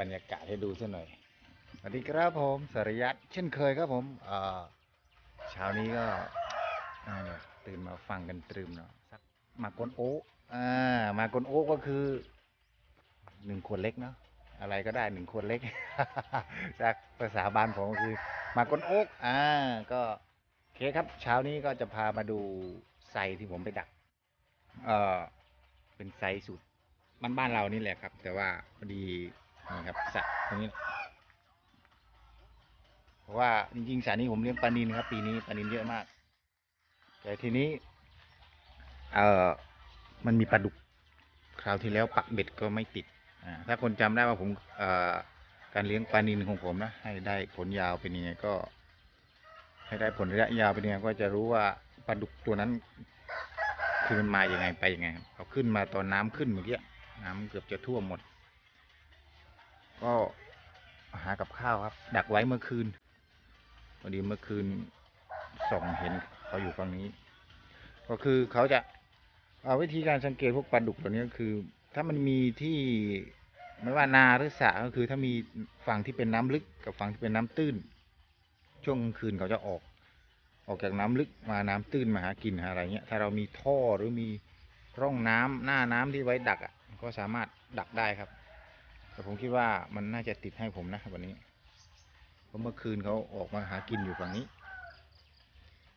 บรรยากาศให้ดูสักหน่อย สวัสดีครับผมสริยัตเช่นเคยครับผมเช้านี้ก็ตื่นมาฟังกันตรึมเนาะสักมากลโอ๊กอ่ามากลโอ๊กก็คือหนึ่งขวดเล็กเนาะอะไรก็ได้หนึ่งขวดเล็ก จากภาษาบ้านผมก็คือมากลโอ๊กอ่าก็โอเคครับ เช้านี้ก็จะพามาดูไซที่ผมไปดัก เออเป็นไซสุดบ้านบ้านเรานี่แหละครับ แต่ว่าพอดี นี่ครับสระตรงนี้เพราะว่าจริงๆสระนี้ผมเลี้ยงปลานินครับ ปีนี้ปลานินเยอะมาก แต่ทีนี้ เออมันมีปลาดุกคราวที่แล้วปักเบ็ดก็ไม่ติดอ่าถ้าคนจำได้ว่าผมเอ่อการเลี้ยงปลานินของผมนะให้ได้ผลยาวเป็นยังไงก็ ให้ได้ผลระยะยาวเป็นยังไงก็จะรู้ว่าปลาดุกตัวนั้น คือมันมาอย่างไงไปยังไงครับเขาขึ้นมาตอนน้ำขึ้นเมื่อกี้น้ำเกือบจะท่วมหมด ก็หากับข้าวครับ ดักไว้เมื่อคืนพอดีเมื่อคืนส่องเห็นเขาอยู่ฝั่งนี้ ก็คือเขาจะเอาวิธีการสังเกตพวกปลาดุกตัวนี้ก็คือ ถ้ามันมีที่ไม่ว่านาหรือสระก็คือ ถ้ามีฝั่งที่เป็นน้ำลึกกับฝั่งที่เป็นน้ำตื้น ช่วงกลางคืนเขาจะออก ออกจากน้ำลึกมาน้ำตื้นมาหากินอะไรเงี้ยถ้าเรามีท่อหรือมีร่องน้ำหน้าน้ำที่ไว้ดักอะก็สามารถดักได้ครับ แต่ผมคิดว่ามันน่าจะติดให้ผมนะวันนี้ เพราะเมื่อคืนเขาออกมาหากินอยู่ฝั่งนี้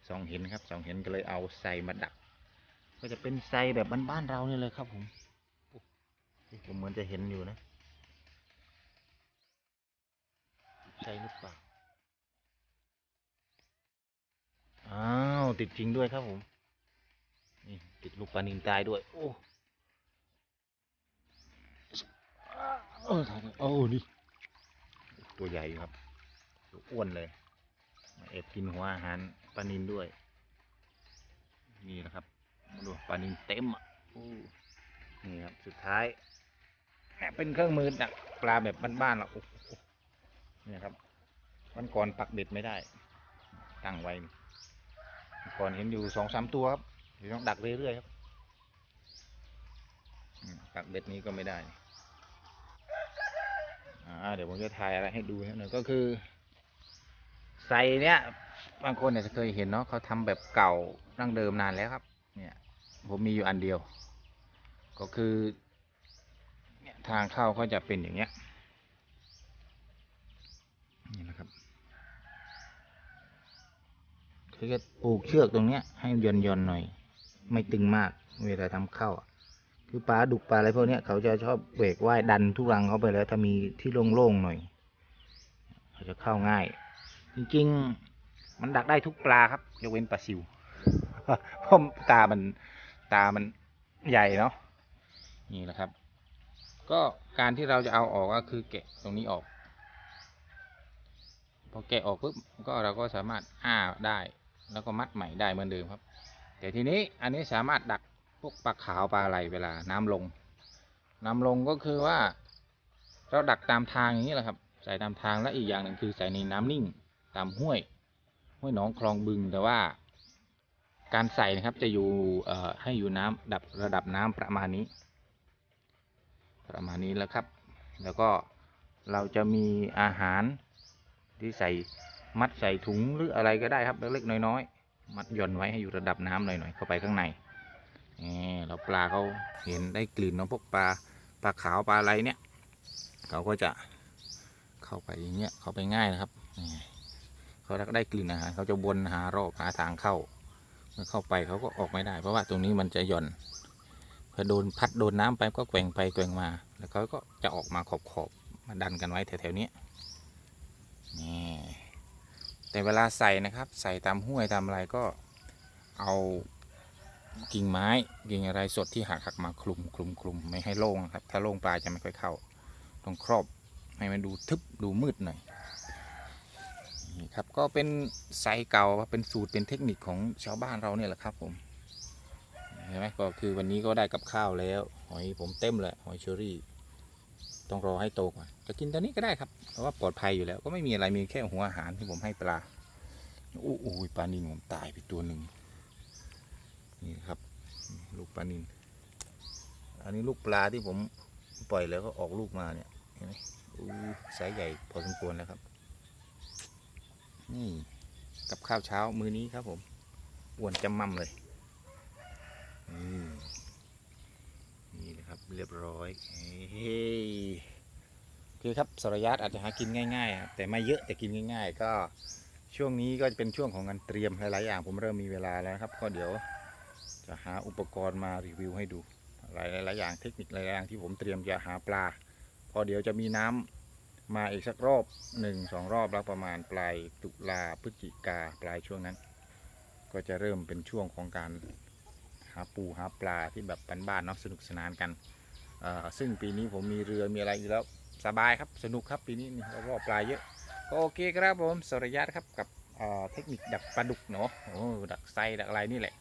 สองเห็นครับ สองเห็นก็เลยเอาไซมาดัก ก็จะเป็นไซแบบบ้านๆเราเนี่ยเลยครับผมผมเหมือนจะเห็นอยู่นะใช่หรือเปล่า อ้าว ติดจริงด้วยครับผม นี่ ติดลูกปลานินตายด้วย โอ้ เออถ่ายโอ้นี่ตัวใหญ่ครับตัวอ้วนเลยแอบกินหัวอาหารปลานินด้วย นี่นะครับมาดูปลานินเต็มอะนี่ครับสุดท้ายแหมเป็นเครื่องมือดักปลาแบบบ้านๆเรอ้โหนี่ครับวันก่อนปักเบ็ดไม่ได้ ตั้งไว้นี่ก่อนเห็นอยู่สองสามตัวครับเดี๋ยวต้องดักเรื่อยๆครับปักเบ็ดนี้ก็ไม่ได้ เดี๋ยวผมจะถ่ายอะไรให้ดูนิดหน่อยก็คือไซเนี้ยบางคนเนี่ยเคยเห็นเนาะเขาทำแบบเก่าดั้งเดิมนานแล้วครับ เนี่ย ผมมีอยู่อันเดียว ก็คือเนี่ยทางเข้าก็จะเป็นอย่างเงี้ยนี่นะครับคือจะปลูกเชือกตรงเนี้ย ให้ย่อนย่อนๆหน่อย ไม่ตึงมากเวลาทำเข้าอะ คือปลาดุกปลาอะไรพวกนี้ยเขาจะชอบเบรกว่ายดันทุรังเขาไปแล้ว ถ้ามีที่โล่งๆหน่อย เขาจะเข้าง่าย จริงๆ มันดักได้ทุกปลาครับยกเว้นปลาซิวเพราะตามันตามันใหญ่เนาะนี่แหละครับ ก็การที่เราจะเอาออกก็คือแกะตรงนี้ออก พอแกะออกปุ๊บก็เราก็สามารถอ้าได้ แล้วก็มัดใหม่ได้เหมือนเดิมครับ แต่ทีนี้อันนี้สามารถดัก พวกปลาขาวปลาอะไรเวลาน้ำลง น้ำลงก็คือว่า เราดักตามทางอย่างนี้แหละครับใส่ตามทางและอีกอย่างหนึ่งคือใส่ในน้ำนิ่งตามห้วย ห้วยหนองคลองบึงแต่ว่า การใส่นะครับจะอยู่เอ่อให้อยู่น้ำดับระดับน้ำประมาณนี้ ประมาณนี้แล้วครับ แล้วก็เราจะมีอาหารที่ใส่มัดใส่ถุงหรืออะไรก็ได้ครับเล็กๆน้อยๆมัดย่อนไว้ให้อยู่ระดับน้ำหน่อยๆเข้าไปข้างใน นี่เราปลาเขาเห็นได้กลิ่นเนาะพวกปลาปลาขาวปลาอะไรเนี่ยเขาก็จะเข้าไปอย่างเงี้ยเข้าไปง่ายนะครับนี่เขาได้กลิ่นอาหารเขาจะวนหารอบหาทางเข้าเมื่อเข้าไปเขาก็ออกไม่ได้ เพราะว่าตรงนี้มันจะหย่อนพอโดนพัดโดนน้ำไปก็แกว่งไปแกว่งมา แล้วเขาก็จะออกมาขอบๆมาดันกันไว้แถวๆนี้นี่แต่เวลาใส่นะครับ ใส่ตามห้วยตามอะไรก็เอา กิ่งไม้กิ่งอะไรสดที่หักหักมาคลุมคลุมคลุมไม่ให้โล่งครับ ถ้าโล่งปลาจะไม่ค่อยเข้าต้องครอบให้มันดูทึบดูมืดหน่อยนี่ครับก็เป็นไซส์เก่าเป็นสูตรเป็นเทคนิคของชาวบ้านเราเนี่ยแหละครับผมเห็นไหมก็คือวันนี้ก็ได้กับข้าวแล้ว หอยผมเต็มเลยหอยเชอรี่ ต้องรอให้โตก่อนจะกินตอนนี้ก็ได้ครับเพราะว่าปลอดภัยอยู่แล้ว ก็ไม่มีอะไรมีแค่หัวอาหารที่ผมให้ปลาอู้อู้ยปลานินผมตายไปตัวหนึ่ง นี่ครับ ลูกปลานินอันนี้ลูกปลาที่ผมปล่อยแล้วก็ออกลูกมาเนี่ยเห็นไหมอู้ไซส์ใหญ่พอสมควรแล้วครับ นี่กับข้าวเช้ามื้อนี้ครับผมอ้วนจำมั่มเลยนี่นี่นะครับ เรียบร้อยเฮ้ยโอครับสรยัตอาจจะหากินง่ายๆครับแต่ไม่เยอะแต่กินง่าย ๆ ก็ช่วงนี้ก็จะเป็นช่วงของการเตรียมหลายๆอย่างผมเริ่มมีเวลาแล้วครับ ก็เดี๋ยว จะหาอุปกรณ์มารีวิวให้ดูหลายๆหลายอย่างเทคนิคหลายๆอย่างที่ผมเตรียมจะหาปลา พอเดี๋ยวจะมีน้ำมาอีกสักรอบหนึ่งสองรอบแล้วประมาณปลายตุลาพฤศจิกาปลายช่วงนั้น ก็จะเริ่มเป็นช่วงของการหาปูหาปลาที่แบบบ้านๆเนาะสนุกสนานกันซึ่งปีนี้ผมมีเรือมีอะไรอยู่แล้วสบายครับสนุกครับปีนี้นี่เราก็ปลายเยอะก็โอเคครับผมสรยัตครับกับเทคนิคดักปลาดุกเนาะดักไซดักอะไรนี่แหละ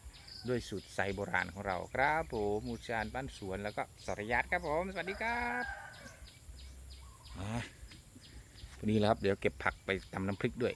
ด้วยสูตรไซโบราณของเราครับผมมูชานบ้านสวนแล้วก็สรยัตครับผม สวัสดีครับอ่าพอดีแล้วครับ เดี๋ยวเก็บผักไปตำน้ำพริกด้วย